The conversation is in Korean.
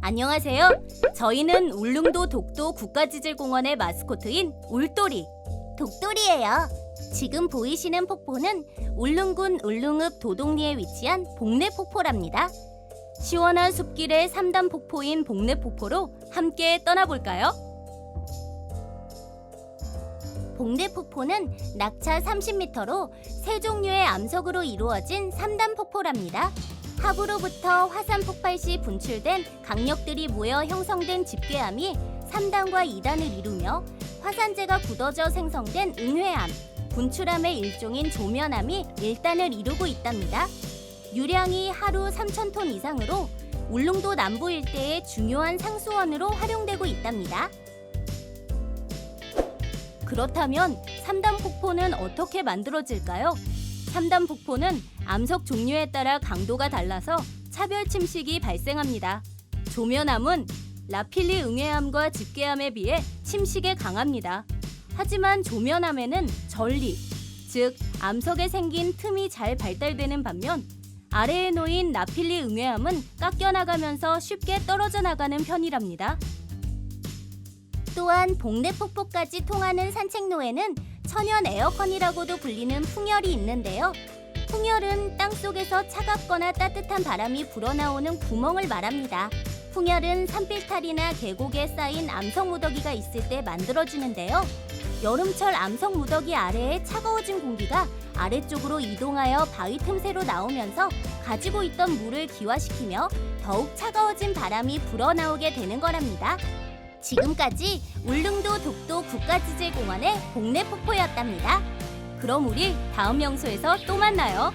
안녕하세요. 저희는 울릉도 독도 국가지질공원의 마스코트인 울돌이 독돌이에요. 지금 보이시는 폭포는 울릉군 울릉읍 도동리에 위치한 복례폭포랍니다. 시원한 숲길의 3단 폭포인 복례폭포로 함께 떠나볼까요? 복례폭포는 낙차 30m로 세 종류의 암석으로 이루어진 3단 폭포랍니다. 하부로부터 화산 폭발 시 분출된 강력들이 모여 형성된 집괴암이 3단과 2단을 이루며 화산재가 굳어져 생성된 응회암, 분출암의 일종인 조면암이 1단을 이루고 있답니다. 유량이 하루 3,000톤 이상으로 울릉도 남부 일대의 중요한 상수원으로 활용되고 있답니다. 그렇다면 3단 폭포는 어떻게 만들어질까요? 3단 폭포는 암석 종류에 따라 강도가 달라서 차별 침식이 발생합니다. 조면암은 라필리 응해암과 집계암에 비해 침식에 강합니다. 하지만 조면암에는 전리, 즉 암석에 생긴 틈이 잘 발달되는 반면 아래에 놓인 라필리 응해암은 깎여나가면서 쉽게 떨어져 나가는 편이랍니다. 또한 복례폭포까지 통하는 산책로에는 천연 에어컨이라고도 불리는 풍열이 있는데요. 풍열은 땅 속에서 차갑거나 따뜻한 바람이 불어나오는 구멍을 말합니다. 풍열은 산빌탈이나 계곡에 쌓인 암석 무더기가 있을 때 만들어지는데요. 여름철 암석 무더기 아래에 차가워진 공기가 아래쪽으로 이동하여 바위 틈새로 나오면서 가지고 있던 물을 기화시키며 더욱 차가워진 바람이 불어나오게 되는 거랍니다. 지금까지 울릉도 독도 국가지질공원의 복례폭포였답니다. 그럼 우리 다음 명소에서 또 만나요.